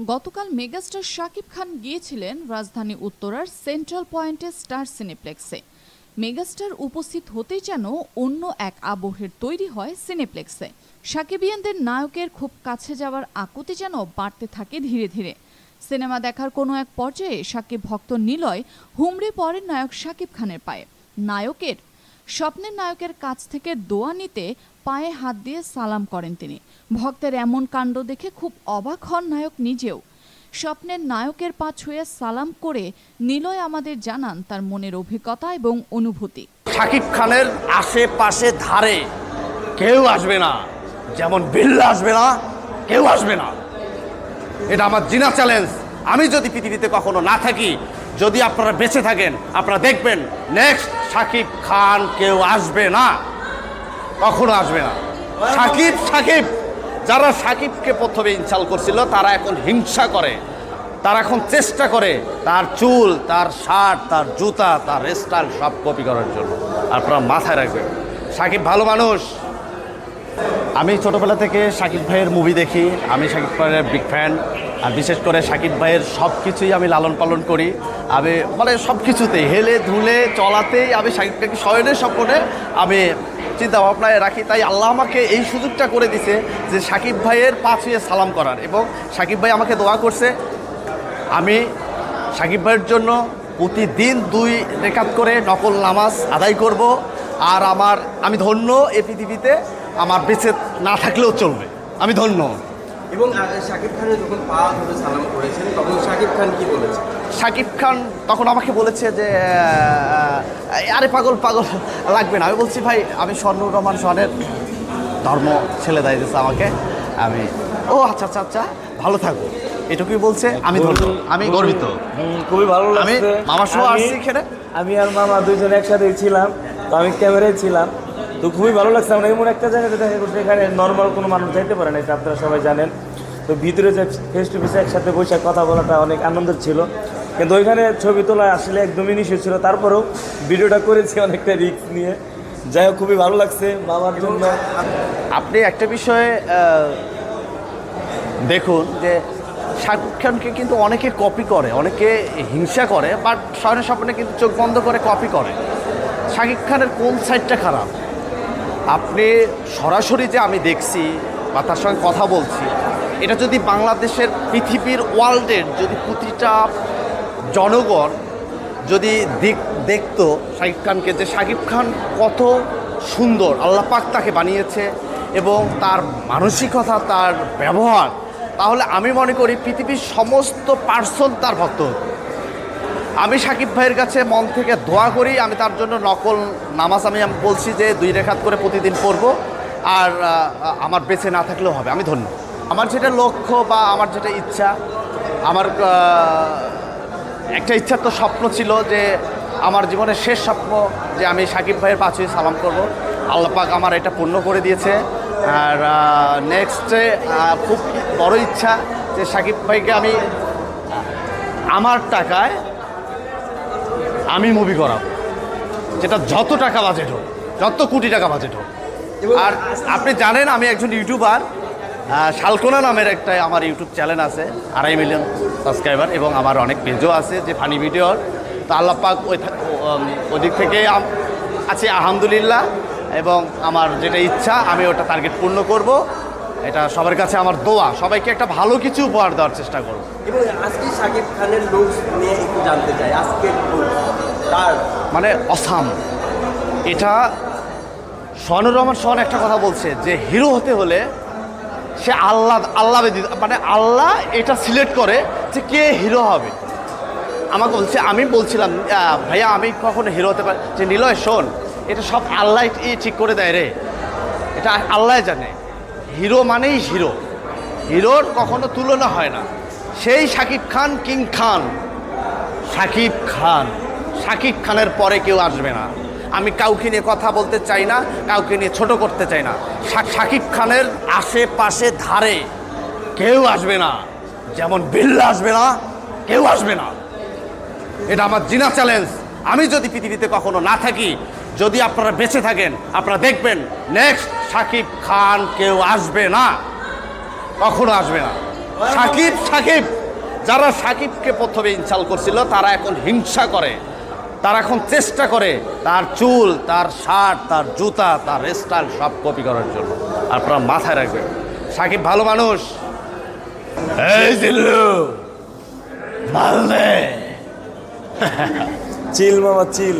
গতকাল মেগাস্টার শাকিব খান গিয়েছিলেন রাজধানী উত্তরার সেন্ট্রাল পয়েন্টে স্টার সিনেপ্লেক্সে। মেগাস্টার উপস্থিত হতেই যেন অন্য এক আবহের তৈরি হয় সিনেপ্লেক্সে। সাকিবিয়ানদের নায়কের খুব কাছে যাওয়ার আকুতি যেন বাড়তে থাকে ধীরে ধীরে। সিনেমা দেখার কোনো এক পর্যায়ে সাকিব ভক্ত নিলয় হুমড়ে পড়েন নায়ক শাকিব খানের পায়ে। নায়কের স্বপ্নের নায়কের কাছ থেকে দোয়া নিতে পায়ে হাত দিয়ে সালাম করেন তিনি। ভক্তের এমন কাণ্ড দেখে খুব অবাক হন নায়ক নিজেও। স্বপ্নের নায়কের পা ছুঁয়ে সালাম করে নিলয় আমাদের জানান তার মনের অভিজ্ঞতা এবং অনুভূতি। শাকিব খানের আশেপাশে ধারে কেউ আসবে না, যেমন বিল্লা আসবে না, কেউ আসবে না। এটা আমার জিনা চ্যালেঞ্জ। আমি যদি পৃথিবীতে কখনো না থাকি যদি আপনারা বেঁচে থাকেন, আপনারা দেখবেন নেক্সট সাকিব খান কেউ আসবে না। কখনো আসবে না। সাকিব সাকিব! যারা সাকিবকে প্রথমে ইনসাল করছিল, তারা এখন হিংসা করে। তারা এখন চেষ্টা করে তার চুল, তার শার্ট, তার জুতা, তার স্টাইল সব কপি করার জন্য। আপনারা মাথায় রাখবেন, সাকিব ভালো মানুষ। আমি ছোটোবেলা থেকে শাকিব ভাইয়ের মুভি দেখি। আমি শাকিব ভাইয়ের বিগ ফ্যান আর বিশেষ করে শাকিব ভাইয়ের সব কিছুই আমি লালন পালন করি। আমি মানে সব কিছুতেই হেলে ধুলে চলাতেই আমি শাকিব ভাইকে শয়নের স্বপ্নে আমি চিন্তা ভাবনায় রাখি। তাই আল্লাহ আমাকে এই সুযোগটা করে দিছে যে শাকিব ভাইয়ের পা ছুঁয়ে সালাম করার এবং শাকিব ভাই আমাকে দোয়া করছে, আমি শাকিব ভাইয়ের জন্য প্রতিদিন দুই রেখাত করে নকল নামাজ আদায় করব। আর আমার, আমি ধন্য এ পৃথিবীতে আমার বেঁচে না থাকলেও চলবে। আমি ধন্য। এবং শাকিব খানের যখন পা ধরে সালাম করেছেন তখন শাকিব খান কি বলেছে? সাকিব খান তখন আমাকে বলেছে যে আরে পাগল পাগল লাগবে না। আমি বলছি ভাই আমি স্বর্ণুর রহমান সোহানের ধর্ম ছেলে দেয় দিয়েছে আমাকে। আমি ও আচ্ছা আচ্ছা আচ্ছা ভালো থাকব এটুকুই বলছে আমি ধন্য। আমি গর্বিত। খুবই ভালো আমি লাগছে। মামার সহ আমি- আসছি এখানে। আমি আর মামা দুইজন একসাথেই ছিলাম। তো আমি ক্যামেরায় ছিলাম। তো খুবই ভালো লাগছে। আমরা এমন একটা জায়গাতে দেখা করছি এখানে নর্মাল কোনো মানুষ যাইতে পারে না আপনারা সবাই জানেন। তো ভিতরে যে ফেস টু ফেস একসাথে বসে কথা বলাটা অনেক আনন্দের ছিল। কিন্তু ওইখানে ছবি তোলা আসলে একদমই নিষেধ ছিল। তারপরেও ভিডিওটা করেছি অনেকটা রিস্ক নিয়ে। যাই হোক, খুবই ভালো লাগছে বাবার জন্য। আপনি একটা বিষয়ে দেখুন যে শাকিব খানকে কিন্তু অনেকে কপি করে, অনেকে হিংসা করে বাট স্বয়নের স্বপ্নে কিন্তু চোখ বন্ধ করে কপি করে। শাকিব খানের কোন সাইডটা খারাপ? আপনি সরাসরি যে আমি দেখছি বা তার সঙ্গে কথা বলছি, এটা যদি বাংলাদেশের পৃথিবীর ওয়ার্ল্ডের যদি প্রতিটা জনগণ যদি দেখতো, শাকিব খানকে যে শাকিব খান কত সুন্দর, আল্লাহ পাক তাকে বানিয়েছে এবং তার মানসিকতা, তার ব্যবহার, তাহলে আমি মনে করি পৃথিবীর সমস্ত পার্সন তার ভক্ত হতো। আমি সাকিব ভাইয়ের কাছে মন থেকে দোয়া করি, আমি তার জন্য নকল নামাজ আমি বলছি যে দুই রেখাত করে প্রতিদিন পড়ব। আর আমার বেঁচে না থাকলেও হবে, আমি ধন্য। আমার যেটা লক্ষ্য বা আমার যেটা ইচ্ছা, আমার একটা ইচ্ছা তো স্বপ্ন ছিল যে আমার জীবনের শেষ স্বপ্ন যে আমি সাকিব ভাইয়ের পাঁচই সালাম করব। আল্লাহ পাক আমার এটা পূর্ণ করে দিয়েছে। আর নেক্সটে খুব বড় ইচ্ছা যে সাকিব ভাইকে আমি আমার টাকায় আমি মুভি করাবো। যেটা যত টাকা বাজেট হোক যত কোটি টাকা বাজেট হোক। আর আপনি জানেন আমি একজন ইউটিউবার শালকোনা নামের একটা আমার ইউটিউব চ্যানেল আছে আড়াই মিলিয়ন সাবস্ক্রাইবার এবং আমার অনেক পেজও আছে যে ফানি ভিডিওর তো আল্লাহ পাক ওই ওদিক থেকে আছে আলহামদুলিল্লাহ এবং আমার যেটা ইচ্ছা আমি ওটা টার্গেট পূর্ণ করব। এটা সবার কাছে আমার দোয়া। সবাইকে একটা ভালো কিছু উপহার দেওয়ার চেষ্টা করব। এবং আজকে শাকিব খানের নিয়ে একটু জানতে চাই। looks, তার মানে অসাম। এটা সোহানুর রহমান সোহান একটা কথা বলছে যে হিরো হতে হলে সে আল্লাহ আল্লাহ মানে আল্লাহ এটা সিলেক্ট করে যে কে হিরো হবে। আমাকে বলছে আমি বলছিলাম ভাইয়া আমি কখনো হিরো হতে পারি যে নিলয় শোন এটা সব আল্লাহ ঠিক করে দেয় রে। এটা আল্লাহ জানে। হিরো মানেই হিরো। হিরোর কখনো তুলনা হয় না। সেই শাকিব খান কিং খান। শাকিব খান। শাকিব খানের পরে কেউ আসবে না। আমি কাউকে নিয়ে কথা বলতে চাই না, কাউকে নিয়ে ছোট করতে চাই না। শাকিব খানের আশেপাশে ধারে কেউ আসবে না। যেমন বিল্লা আসবে না, কেউ আসবে না। এটা আমার জিনা চ্যালেঞ্জ। আমি যদি পৃথিবীতে কখনো না থাকি যদি আপনারা বেঁচে থাকেন আপনারা দেখবেন নেক্সট শাকিব খান কেউ আসবে না। কখনো আসবে না। সাকিব সাকিব। যারা সাকিবকে প্রথমে ইনসাল করছিল তারা এখন হিংসা করে। তারা এখন চেষ্টা করে তার চুল তার শার্ট তার জুতা তার স্টাইল সব কপি করার জন্য। আপনারা মাথায় রাখবেন। সাকিব ভালো মানুষ। চিল মামা চিল।